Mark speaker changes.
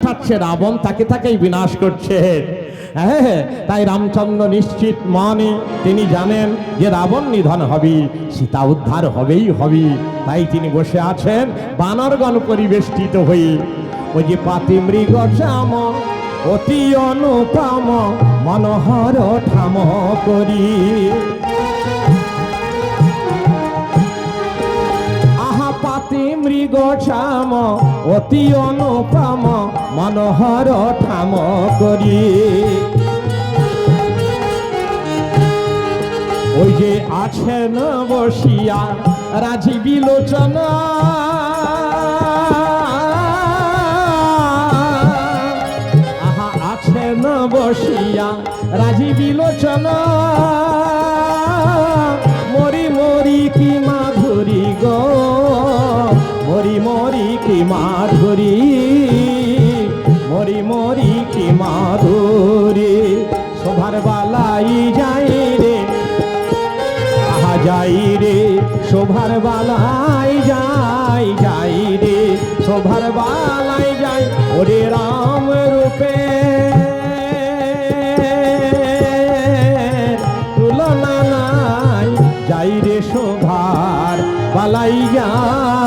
Speaker 1: থাকছে রাবণ, তাকে তাকেই বিনাশ করছে। হ্যাঁ তাই রামচন্দ্র নিশ্চিত মনে তিনি জানেন যে রাবণ নিধন হবে সীতা উদ্ধার হবেই হবে তাই তিনি বসে আছেন বানরগণ পরিবেষ্টিত হয়ে। ওই যে পাতি মৃগ শ্যাম, অতি অনুপম, মনোহর ঠাম করি। মৃগ শ্যাম অতি অনুপম, মনোহর ঠাম করি। ওই যে আছেন বসিয়া রাজীব লোচন আহা, আছেন বসিয়া রাজীব লোচন কি মাধুরী, মরি মরি কি মাধুরী, শোভার বালাই যাই রে, আহা যাই রে, শোভার বালাই যাই যাই রে, শোভার বালাই যাই ওরে রাম রূপে। তুলনা নাই যাই রে শোভার বালাই যাই